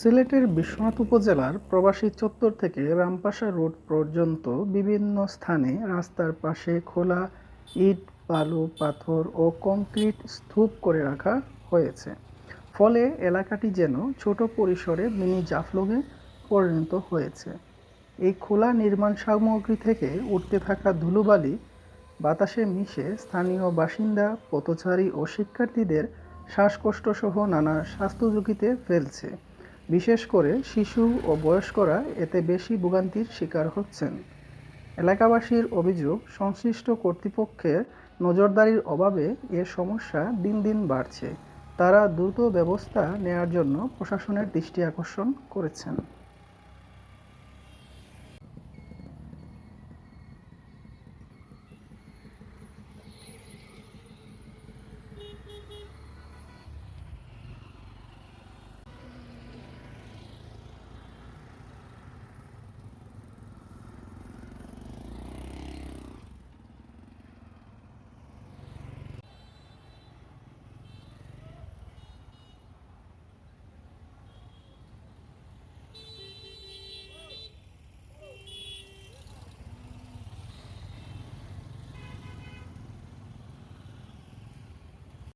সিলেটের বিশ্বনাথ উপজেলার প্রবাসী চত্বর থেকে রামপাশা রোড পর্যন্ত বিভিন্ন স্থানে রাস্তার পাশে খোলা ইট, বালু, পাথর ও কংক্রিট স্তূপ করে রাখা হয়েছে। ফলে এলাকাটি যেন ছোট পরিসরে মিনি জাফলংয়ে পরিণত হয়েছে। এই খোলা নির্মাণ সামগ্রী থেকে উঠতে থাকা ধুলোবালি বাতাসে মিশে স্থানীয় বাসিন্দা, পথচারী ও শিক্ষার্থীদের শ্বাসকষ্টসহ নানা স্বাস্থ্য ঝুঁকিতে ফেলছে। বিশেষ করে শিশু ও বয়স্করা এতে বেশি ভোগান্তির শিকার হচ্ছেন। এলাকাবাসীর অভিযোগ, সংশ্লিষ্ট কর্তৃপক্ষের নজরদারির অভাবে এ সমস্যা দিন দিন বাড়ছে। তারা দ্রুত ব্যবস্থা নেওয়ার জন্য প্রশাসনের দৃষ্টি আকর্ষণ করেছেন।